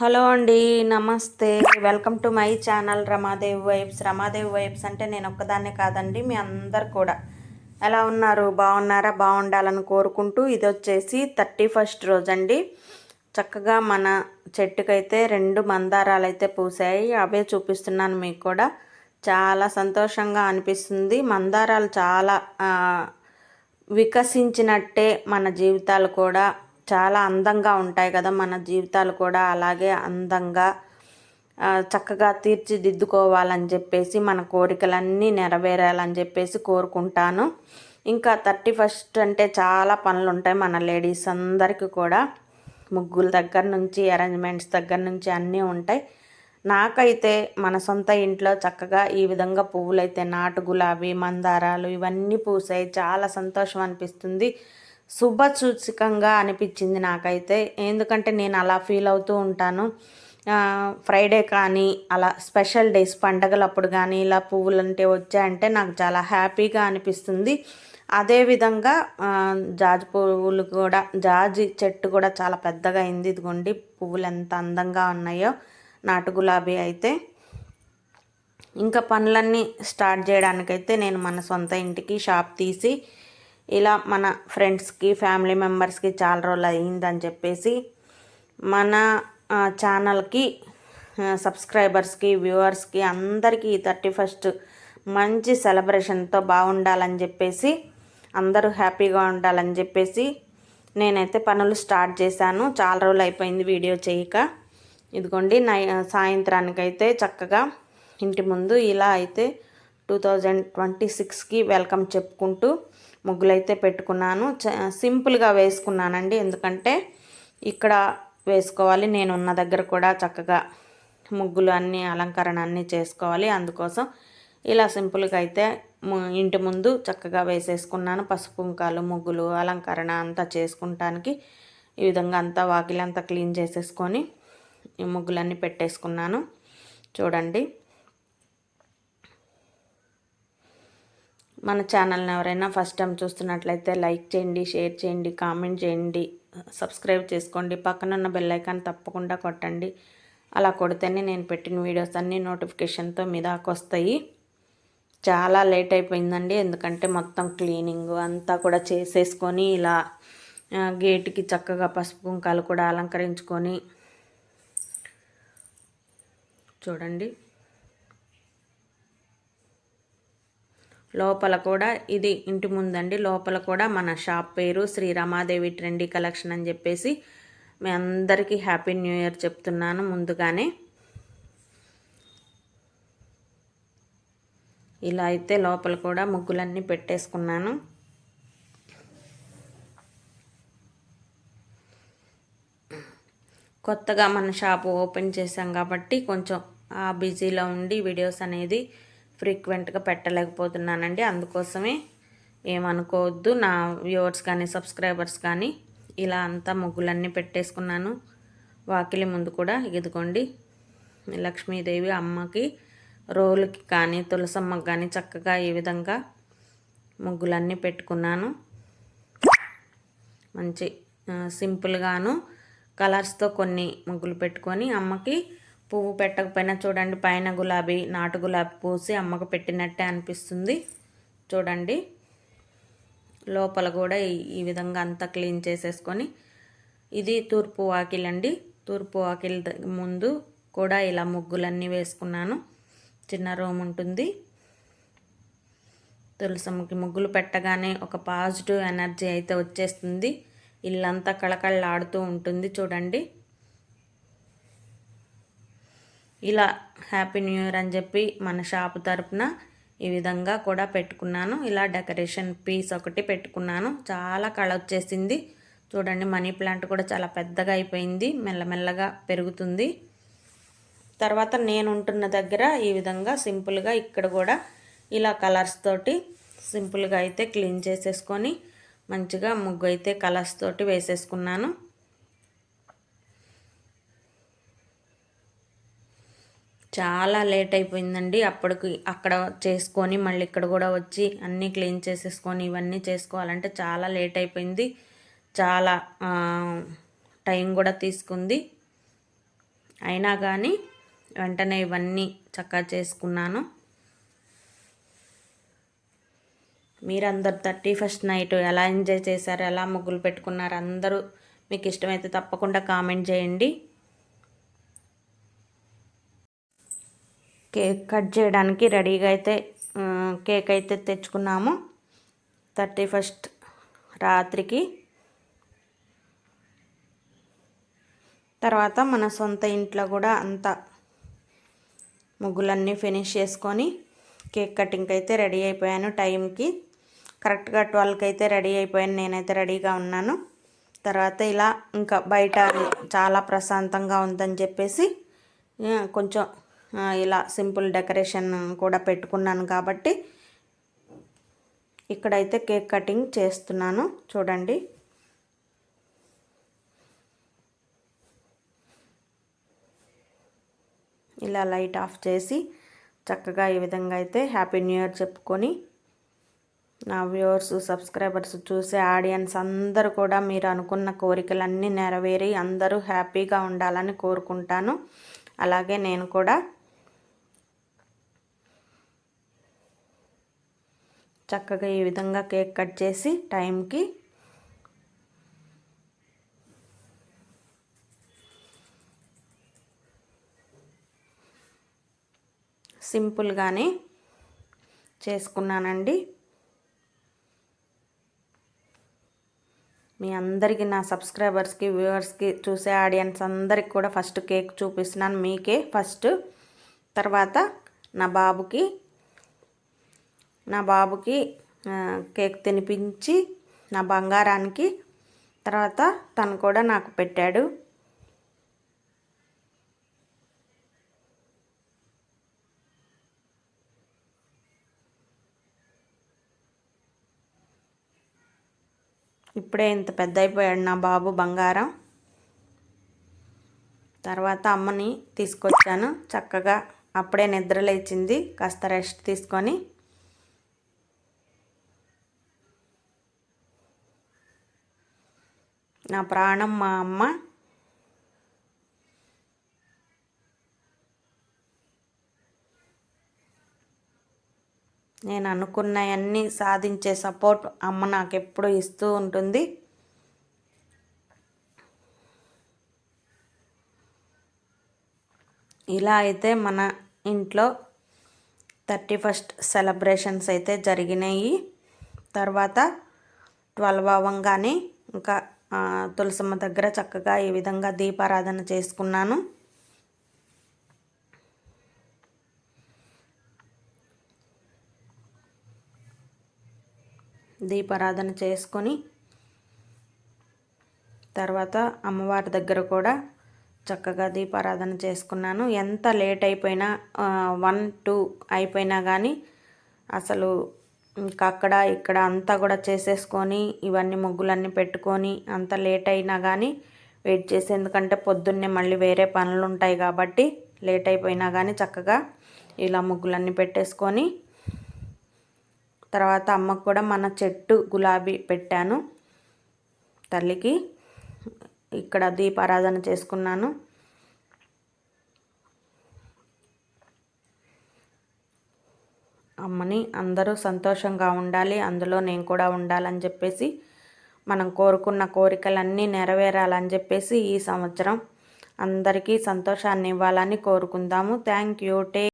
Hello అండి నమస్తే. Welcome to my channel Ramadevi vibes. Ramadevi vibes అంటే నేను ఒక్కదాన్నే కాదండి మీ అందరు కూడా. ఎలా ఉన్నారు? బాగున్నారా? బాగుండాలని కోరుకుంటూ ఇది వచ్చేసి థర్టీ ఫస్ట్ రోజు అండి చక్కగా మన చెట్టుకైతే రెండు మందారాలు అయితే పూసాయి అవే చూపిస్తున్నాను మీకు కూడా. చాలా సంతోషంగా అనిపిస్తుంది. మందారాలు చాలా వికసించినట్టే మన జీవితాలు కూడా. చాలా అందంగా ఉంటాయి కదా మన జీవితాలు కూడా. అలాగే అందంగా చక్కగా తీర్చిదిద్దుకోవాలని చెప్పేసి మన కోరికలన్నీ నెరవేరాలని చెప్పేసి కోరుకుంటాను. ఇంకా థర్టీ ఫస్ట్ అంటే చాలా పనులు ఉంటాయి మన లేడీస్ అందరికీ కూడా. ముగ్గుల దగ్గర నుంచి అరేంజ్మెంట్స్ దగ్గర నుంచి అన్నీ ఉంటాయి. నాకైతే మన సొంత ఇంట్లో చక్కగా ఈ విధంగా పువ్వులైతే నాటు గులాబీ మందారాలు ఇవన్నీ పూసాయి. చాలా సంతోషం అనిపిస్తుంది. శుభసూచకంగా అనిపించింది నాకైతే. ఎందుకంటే నేను అలా ఫీల్ అవుతూ ఉంటాను. ఫ్రైడే కానీ అలా స్పెషల్ డేస్ పండగలప్పుడు కానీ ఇలా పువ్వులు అంటే వచ్చాయంటే నాకు చాలా హ్యాపీగా అనిపిస్తుంది. అదేవిధంగా జాజి పువ్వులు కూడా జాజి చెట్టు కూడా చాలా పెద్దగా అయింది. ఇదిగోండి పువ్వులు ఎంత అందంగా ఉన్నాయో నాటు గులాబీ అయితే. ఇంకా పనులన్నీ స్టార్ట్ చేయడానికైతే నేను మన సొంత ఇంటికి షాప్ తీసి ఇలా మన ఫ్రెండ్స్కి ఫ్యామిలీ మెంబర్స్కి చాలా రోజులు అయిందని చెప్పేసి మన ఛానల్కి సబ్స్క్రైబర్స్కి వ్యూవర్స్కి అందరికీ థర్టీ ఫస్ట్ మంచి సెలబ్రేషన్తో బాగుండాలని చెప్పేసి అందరూ హ్యాపీగా ఉండాలని చెప్పేసి నేనైతే పనులు స్టార్ట్ చేశాను. చాలా రోజులు అయిపోయింది వీడియో చేయక. ఇదిగోండి నై సాయంత్రానికైతే చక్కగా ఇంటి ముందు ఇలా అయితే టూ థౌజండ్ ట్వంటీ సిక్స్కి వెల్కమ్ చెప్పుకుంటూ ముగ్గులైతే పెట్టుకున్నాను. సింపుల్గా వేసుకున్నానండి. ఎందుకంటే ఇక్కడ వేసుకోవాలి నేను ఉన్న దగ్గర కూడా చక్కగా ముగ్గులు అన్నీ అలంకరణ అన్నీ చేసుకోవాలి. అందుకోసం ఇలా సింపుల్గా అయితే ఇంటి ముందు చక్కగా వేసేసుకున్నాను. పసుపు కుంకాలు ముగ్గులు అలంకరణ అంతా చేసుకుంటానికి ఈ విధంగా అంతా వాకిలంతా క్లీన్ చేసేసుకొని ఈ ముగ్గులన్నీ పెట్టేసుకున్నాను. చూడండి. మన ఛానల్ని ఎవరైనా ఫస్ట్ టైం చూస్తున్నట్లయితే లైక్ చేయండి షేర్ చేయండి కామెంట్ చేయండి సబ్స్క్రైబ్ చేసుకోండి పక్కన ఉన్న బెల్ ఐకాన్ తప్పకుండా కొట్టండి. అలా కొడితేనే నేను పెట్టిన వీడియోస్ అన్నీ నోటిఫికేషన్తో మీ దాకా వస్తాయి. చాలా లేట్ అయిపోయిందండి ఎందుకంటే మొత్తం క్లీనింగ్ అంతా కూడా చేసేసుకొని ఇలా గేటుకి చక్కగా పసుపు కుంకాలు కూడా అలంకరించుకొని చూడండి. లోపల కూడా ఇది ఇంటి ముందండి. లోపల కూడా మన షాప్ పేరు శ్రీ రమాదేవి ట్రెండీ కలెక్షన్ అని చెప్పేసి మీ అందరికీ హ్యాపీ న్యూ ఇయర్ చెప్తున్నాను ముందుగానే. ఇలా అయితే లోపల కూడా ముగ్గులన్నీ పెట్టేసుకున్నాను. కొత్తగా మన షాప్ ఓపెన్ చేసాం కాబట్టి కొంచెం ఆ బిజీలో ఉండి వీడియోస్ అనేది ఫ్రీక్వెంట్గా పెట్టలేకపోతున్నానండి. అందుకోసమే ఏమనుకోవద్దు. నా వ్యూవర్స్ కానీ సబ్స్క్రైబర్స్ కానీ ఇలా అంతా ముగ్గులన్నీ పెట్టేసుకున్నాను. వాకిలి ముందు కూడా ఇదిగోండి. లక్ష్మీదేవి అమ్మకి రోలుకి కానీ తులసమ్మకి కానీ చక్కగా ఈ విధంగా ముగ్గులన్నీ పెట్టుకున్నాను. మంచి సింపుల్గాను కలర్స్తో కొన్ని ముగ్గులు పెట్టుకొని అమ్మకి పువ్వు పెట్టకపోయినా చూడండి పైన గులాబీ నాటు గులాబీ పూసి అమ్మకు పెట్టినట్టే అనిపిస్తుంది. చూడండి లోపల కూడా ఈ విధంగా అంతా క్లీన్ చేసేసుకొని ఇది తూర్పు వాకిలండి తూర్పు వాకిల్ ముందు కూడా ఇలా ముగ్గులన్నీ వేసుకున్నాను. చిన్న రూమ్ ఉంటుంది. తులసమ్మకి ముగ్గులు పెట్టగానే ఒక పాజిటివ్ ఎనర్జీ అయితే వచ్చేస్తుంది. ఇల్లంతా కళకళలాడుతూ ఉంటుంది. చూడండి ఇలా హ్యాపీ న్యూ ఇయర్ అని చెప్పి మన షాప్ తరపున ఈ విధంగా కూడా పెట్టుకున్నాను. ఇలా డెకరేషన్ పీస్ ఒకటి పెట్టుకున్నాను. చాలా కళ వచ్చేసింది. చూడండి మనీ ప్లాంట్ కూడా చాలా పెద్దగా అయిపోయింది. మెల్లమెల్లగా పెరుగుతుంది. తర్వాత నేను ఉంటున్న దగ్గర ఈ విధంగా సింపుల్గా ఇక్కడ కూడా ఇలా కలర్స్ తోటి సింపుల్గా అయితే క్లీన్ చేసేసుకొని మంచిగా ముగ్గు అయితే కలర్స్ తోటి వేసేసుకున్నాను. చాలా లేట్ అయిపోయిందండి. అప్పటికి అక్కడ చేసుకొని మళ్ళీ ఇక్కడ కూడా వచ్చి అన్నీ క్లీన్ చేసేసుకొని ఇవన్నీ చేసుకోవాలంటే చాలా లేట్ అయిపోయింది. చాలా టైం కూడా తీసుకుంది. అయినా కానీ వెంటనే ఇవన్నీ చక్కగా చేసుకున్నాను. మీరందరు థర్టీ ఫస్ట్ నైట్ ఎలా ఎంజాయ్ చేశారు ఎలా ముగ్గులు పెట్టుకున్నారు అందరూ మీకు ఇష్టమైతే తప్పకుండా కామెంట్ చేయండి. కేక్ కట్ చేయడానికి రెడీగా అయితే కేక్ అయితే తెచ్చుకున్నాము. థర్టీ ఫస్ట్ రాత్రికి. తర్వాత మన సొంత ఇంట్లో కూడా అంత ముగ్గులన్నీ ఫినిష్ చేసుకొని కేక్ కటింగ్కి అయితే రెడీ అయిపోయాను టైంకి. కరెక్ట్గా ట్వెల్వ్కి అయితే రెడీ అయిపోయాను నేనైతే రెడీగా ఉన్నాను. తర్వాత ఇలా ఇంకా బయట చాలా ప్రశాంతంగా ఉందని చెప్పేసి కొంచెం ఇలా సింపుల్ డెకరేషన్ కూడా పెట్టుకున్నాను కాబట్టి ఇక్కడైతే కేక్ కటింగ్ చేస్తున్నాను. చూడండి. ఇలా లైట్ ఆఫ్ చేసి చక్కగా ఈ విధంగా అయితే హ్యాపీ న్యూ ఇయర్ చెప్పుకొని నా వ్యూవర్స్ సబ్స్క్రైబర్స్ చూసే ఆడియన్స్ అందరూ కూడా మీరు అనుకున్న కోరికలన్నీ నెరవేరి అందరూ హ్యాపీగా ఉండాలని కోరుకుంటాను. అలాగే నేను కూడా చక్కగా ఈ విధంగా కేక్ కట్ చేసి టైంకి సింపుల్గానే చేసుకున్నానండి. మీ అందరికీ నా సబ్స్క్రైబర్స్కి వ్యూవర్స్కి చూసే ఆడియన్స్ అందరికి కూడా ఫస్ట్ కేక్ చూపిస్తున్నాను మీకే ఫస్ట్. తర్వాత నా బాబుకి నా బాబుకి కేక్ తినిపించి నా బంగారానికి తర్వాత తను కూడా నాకు పెట్టాడు. ఇప్పుడే ఇంత పెద్ద అయిపోయాడు నా బాబు బంగారం. తర్వాత అమ్మని తీసుకొచ్చాను చక్కగా. అప్పుడే నిద్ర లేచింది కాస్త రెస్ట్ తీసుకొని. నా ప్రాణం మా అమ్మ. నేను అనుకున్నవన్నీ సాధించే సపోర్ట్ అమ్మ నాకు ఎప్పుడు ఇస్తూ ఉంటుంది. ఇలా అయితే మన ఇంట్లో థర్టీ ఫస్ట్ సెలబ్రేషన్స్ అయితే జరిగినాయి. తర్వాత ట్వెల్వ్ అవ్వంగానే ఇంకా తులసమ్మ దగ్గర చక్కగా ఈ విధంగా దీపారాధన చేసుకున్నాను. దీపారాధన చేసుకొని తర్వాత అమ్మవారి దగ్గర కూడా చక్కగా దీపారాధన చేసుకున్నాను. ఎంత లేట్ అయిపోయినా వన్ టూ అయిపోయినా కానీ అసలు ఇంకా అక్కడ ఇక్కడ అంతా కూడా చేసేసుకొని ఇవన్నీ ముగ్గులన్నీ పెట్టుకొని అంత లేట్ అయినా కానీ వెయిట్ చేసి ఎందుకంటే పొద్దున్నే మళ్ళీ వేరే పనులు ఉంటాయి కాబట్టి లేట్ అయిపోయినా కానీ చక్కగా ఇలా ముగ్గులన్నీ పెట్టేసుకొని తర్వాత అమ్మకు కూడా మన చెట్టు గులాబీ పెట్టాను తల్లికి. ఇక్కడ దీపారాధన చేసుకున్నాను. అమ్మని అందరూ సంతోషంగా ఉండాలి అందులో నేను కూడా ఉండాలని చెప్పేసి మనం కోరుకున్న కోరికలన్నీ నెరవేరాలని చెప్పేసి ఈ సంవత్సరం అందరికీ సంతోషాన్ని ఇవ్వాలని కోరుకుందాము. థ్యాంక్ యూ టే